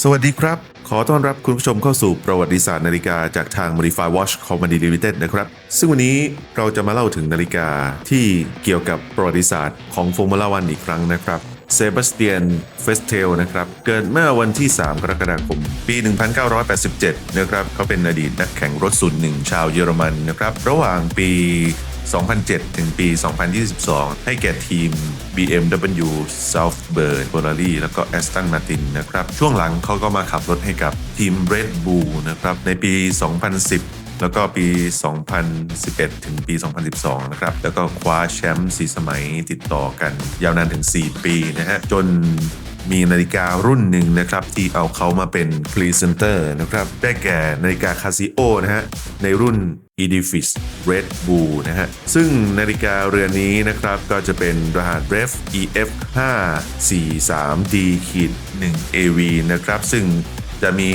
สวัสดีครับ ขอต้อนรับคุณผู้ชมเข้าสู่ประวัติศาสตร์นาฬิกาจากทาง Modify Watch Company Limited นะครับ ซึ่งวันนี้เราจะมาเล่าถึงนาฬิกาที่เกี่ยวกับประวัติศาสตร์ของ Formula One อีกครั้งนะครับเซบาสเตียนเฟสเทลนะครับ เกิดเมื่อวันที่ 3 กรกฎาคม ปี 1987 นะครับ เขาเป็นอดีตนักแข่งรถสูนหนึ่งชาวเยอรมันนะครับ ระหว่างปี 2007 ถึงปี 2022 ให้แก่ทีม BMW Southburn Ferrari แล้วก็ Aston Martin นะครับ ช่วงหลังเขาก็มาขับรถให้กับทีม Red Bull นะครับ ในปี 2010แล้วก็ปี 2011 ถึงปี 2012 นะครับ แล้วก็คว้าแชมป์4สมัยติดต่อกัน ยาวนานถึง 4 ปีนะฮะ จน มีนาฬิการุ่นหนึ่งนะครับที่เอาเขามาเป็นพรีเซนเตอร์นะครับได้แก่นาฬิกาคาซิโอนะฮะในรุ่น Edifis Red Bull นะฮะ ซึ่งนาฬิกาเรือนนี้นะครับ ก็จะเป็นรหัส Ref EF 5 4 3 D 1 AV นะครับ ซึ่งจะมี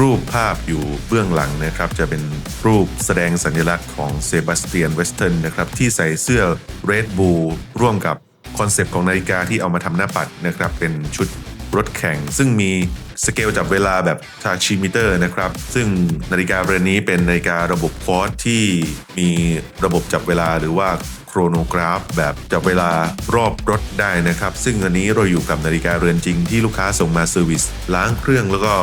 รูปภาพอยู่เบื้องหลังนะครับ จะเป็นรูปแสดงสัญลักษณ์ของเซบาสเตียนเวสเทิร์นนะครับ ที่ใส่เสื้อ Red Bull ร่วมกับ คอนเซปต์ของนาฬิกาที่เอามาทำหน้าปัดนะครับเป็นชุดรถแข่ง ซึ่งมีสเกลจับเวลาแบบทาชิมิเตอร์นะครับ ซึ่งนาฬิกาเรือนนี้เป็นนาฬิการะบบควอตที่มีระบบจับเวลาหรือว่าโครโนกราฟ แบบจับเวลารอบรถได้นะครับ ซึ่งอันนี้เราอยู่กับนาฬิกาเรือนจริงที่ลูกค้าส่งมาเซอร์วิสล้างเครื่องแล้วก็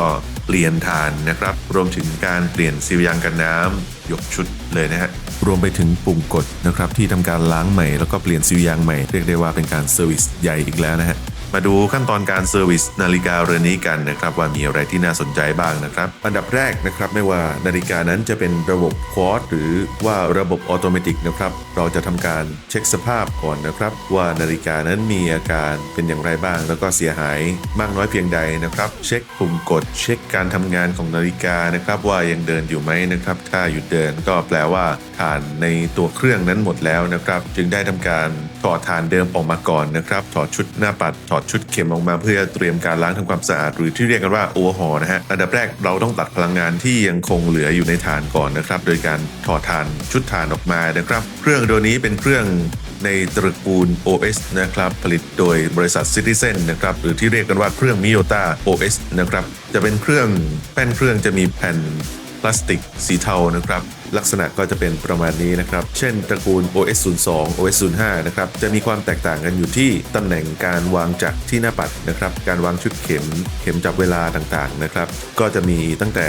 เปลี่ยนฐานนะครับ รวมถึงการเปลี่ยนซีลยางกันน้ำยกชุดเลยนะฮะ รวมไปถึงปุ่มกดนะครับที่ทำการล้างใหม่แล้วก็เปลี่ยนซีลยางใหม่เรียกได้ว่าเป็นการเซอร์วิสใหญ่อีกแล้วนะฮะ มาดูขั้นตอนการเซอร์วิสนาฬิกาเรือนนี้กันนะครับว่ามีอะไรที่น่าสนใจบ้างนะครับอันดับแรกนะครับไม่ว่านาฬิกานั้นจะเป็นระบบควอตหรือว่าระบบออโตเมติกนะครับเราจะทำการเช็คสภาพก่อนนะครับ ว่านาฬิกานั้นมีอาการเป็นอย่างไรบ้าง แล้วก็เสียหายมากน้อยเพียงใดนะครับ เช็คปุ่มกดเช็คการทำงานของนาฬิกานะครับว่ายังเดินอยู่ไหมนะครับถ้าหยุดเดินก็แปลว่าฐานในตัวเครื่องนั้นหมดแล้วนะครับ จึงได้ทำการถอดฐานเดิมออกมาก่อนนะครับถอดชุดหน้าปัดถอดชุดเข็มออกมาเพื่อเตรียมการล้างทำความสะอาดหรือที่เรียกกันว่าโอเวอร์ฮอนะฮะอันดับแรกเราต้องตัดพลังงานที่ยังคงเหลืออยู่ในฐานก่อนนะครับ โดยการถอดฐานชุดฐานออกมานะครับ เครื่องตัวนี้เป็นเครื่องในตระกูล OS นะครับ ผลิตโดยบริษัท Citizen นะครับ หรือที่เรียกกันว่าเครื่อง Miyota OS นะครับ จะเป็นเครื่องแป้นเครื่องจะมีแผ่นพลาสติกสีเทานะครับ ลักษณะก็จะเป็นประมาณนี้นะครับ เช่นตระกูล OS 02 OS 05นะครับ จะมีความแตกต่างกันอยู่ที่ตำแหน่งการวางจักรที่หน้าปัดนะครับ การวางชุดเข็ม เข็มจับเวลาต่างๆนะครับ ก็จะมีตั้งแต่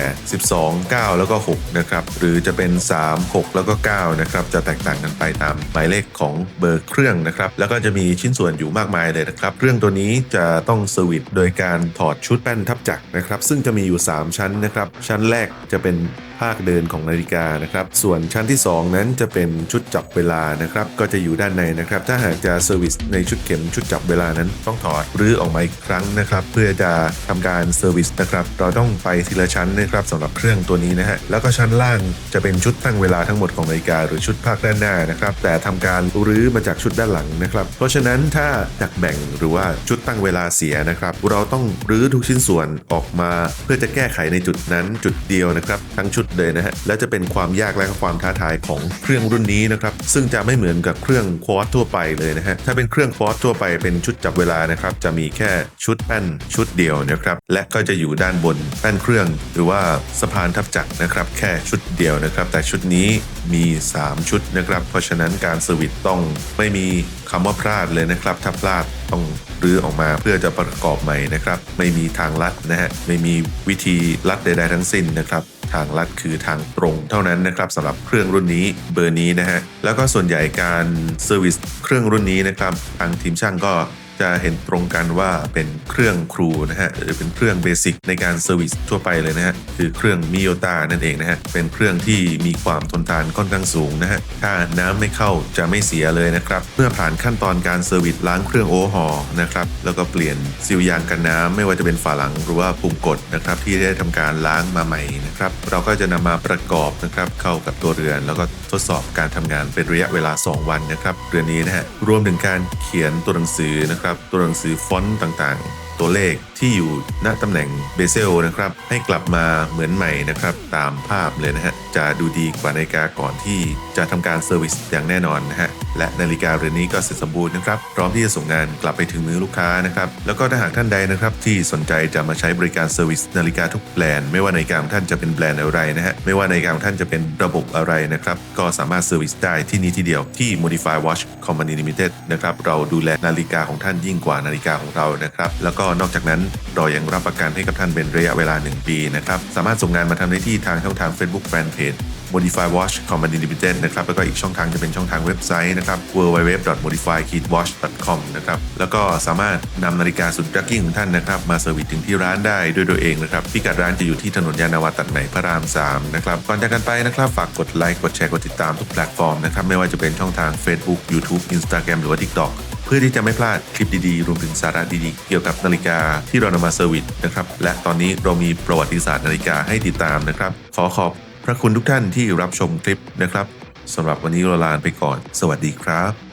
12 9 แล้วก็ 6 นะครับ หรือจะเป็น 3 6 แล้วก็ 9 นะครับ จะแตกต่างกันไปตามหมายเลขของเบอร์เครื่องนะครับ แล้วก็จะมีชิ้นส่วนอยู่มากมายเลยนะครับ เครื่องตัวนี้จะต้องเซอร์วิสโดยการถอดชุดแป้นทับจักรนะครับ ซึ่งจะมีอยู่ 3 ชั้นนะครับ ชั้นแรกจะเป็นภาคเดินของนาฬิกานะครับ ส่วนชั้นที่ 2 นั้นจะเป็นชุดจับเวลานะครับ ก็จะอยู่ด้านในนะครับ ถ้าหากจะเซอร์วิสในชุดเข็มชุดจับเวลานั้นต้องถอดรื้อออกมาอีกครั้งนะครับ เพื่อจะทำการเซอร์วิสนะครับ เราต้องไปทีละชั้นนะครับสำหรับเครื่องตัวนี้นะฮะ แล้วก็ชั้นล่างจะเป็นชุดตั้งเวลาทั้งหมดของนาฬิกาหรือชุดภาคด้านหน้านะครับ แต่ทำการรื้อมาจากชุดด้านหลังนะครับ เพราะฉะนั้นถ้าจักแบ่งหรือว่าชุดตั้งเวลาเสียนะครับ เราต้องรื้อทุกชิ้นส่วนออกมา เพื่อจะแก้ไขในจุดนั้นจุดเดียวนะครับ ทั้งชุดเลยนะฮะ และจะเป็นความยากและความท้าทายของเครื่องรุ่นนี้นะครับ ซึ่งจะไม่เหมือนกับเครื่องควอตทั่วไปเลยนะฮะ ถ้าเป็นเครื่องควอตทั่วไปเป็นชุดจับเวลานะครับ จะมีแค่ชุดแป้นชุดเดียวนะครับ และก็จะอยู่ด้านบนแป้นเครื่อง หรือว่าสะพานทับจักรนะครับ แค่ชุดเดียวนะครับ แต่ชุดนี้มี 3 ชุดนะครับ เพราะฉะนั้นการเซอร์วิสต้องไม่มีคำว่าพลาดเลยนะครับ ถ้าพลาดต้องรื้อออกมาเพื่อจะประกอบใหม่นะครับ ไม่มีทางลัดนะฮะไม่มีวิธีลัดใดๆทั้งสิ้นนะครับทางลัดคือทางตรงเท่านั้นนะครับสำหรับเครื่องรุ่นนี้เบอร์นี้นะฮะแล้วก็ส่วนใหญ่การเซอร์วิสเครื่องรุ่นนี้นะครับ ทางทีมช่างก็ จะเห็นตรงกันว่าเป็นเครื่องครูนะฮะหรือเป็นเครื่องเบสิกในการเซอร์วิสทั่วไปเลยนะฮะคือเครื่องมิโยตานั่นเองนะฮะเป็นเครื่องที่มีความทนทานค่อนข้างสูงนะฮะถ้าน้ำไม่เข้าจะไม่เสียเลยนะครับเมื่อผ่านขั้นตอนการเซอร์วิสล้างเครื่องโอเวอร์ฮอลนะครับแล้วก็เปลี่ยนซีลยางกันน้ำไม่ว่าจะเป็นฝาหลังหรือว่าปุ่มกดนะครับที่ได้ทำการล้างมาใหม่นะครับเราก็จะนำมาประกอบนะครับเข้ากับตัวเรือนแล้วก็ทดสอบการทำงานเป็นระยะเวลา 2 วันนะครับเรือนนี้นะฮะรวมถึงการเขียนตัวหนังสือนะครับตัวหนังสือฟอนต์ต่างๆ ตัวเลขที่อยู่ณตำแหน่งเบเซลนะครับให้กลับมาเหมือนใหม่นะครับตามภาพเลยนะฮะ จะดูดีกว่านาฬิกาก่อนที่จะทำการเซอร์วิสอย่างแน่นอนนะฮะ และนาฬิกาเรือนนี้ก็เสร็จสมบูรณ์นะครับ พร้อมที่จะส่งงานกลับไปถึงมือลูกค้านะครับ แล้วก็ถ้าหากท่านใดนะครับที่สนใจจะมาใช้บริการเซอร์วิสนาฬิกาทุกแบรนด์ไม่ว่านาฬิกาของท่านจะเป็นแบรนด์อะไรนะฮะ ไม่ว่านาฬิกาของท่านจะเป็นระบบอะไรนะครับ ก็สามารถเซอร์วิสได้ที่นี่ที่เดียวที่ Modify Watch Company Limited นะครับ เราดูแลนาฬิกาของท่านยิ่งกว่านาฬิกาของเรานะครับ แล้วก็นอกจากนั้นเรายังรับประกันให้กับท่านเป็นระยะเวลา 1 ปีนะครับ สามารถส่งงานมาทำได้ที่ทางช่องทาง Facebook Fanpage Modify Watch Company Limited นะครับแล้วก็อีกช่องทางจะเป็นช่องทางเว็บไซต์นะครับ www.modify-watch.com นะครับแล้วก็สามารถนำนาฬิกาสุดรักกิ้งของท่านนะครับมาเซอร์วิสถึงที่ร้านได้ด้วยตัวเองนะครับพิกัดร้านจะอยู่ที่ถนนยานาวาตัดใหม่พระราม 3 นะครับก่อนจากกันไปนะครับฝากกดไลค์กดแชร์กดติดตามทุกแพลตฟอร์มนะครับไม่ว่าจะเป็นช่องทาง Facebook YouTube Instagram หรือว่า TikTok เพื่อที่จะไม่พลาดคลิปดีๆ รวมถึงสาระดีๆ เกี่ยวกับนาฬิกาที่เรานำมาเซอร์วิสนะครับและตอนนี้เรามีประวัติศาสตร์นาฬิกาให้ติดตามนะครับขอขอบ ระคุณทุกท่านที่รับชมคลิปนะครับสำหรับวันนี้เราลาไปก่อน สวัสดีครับ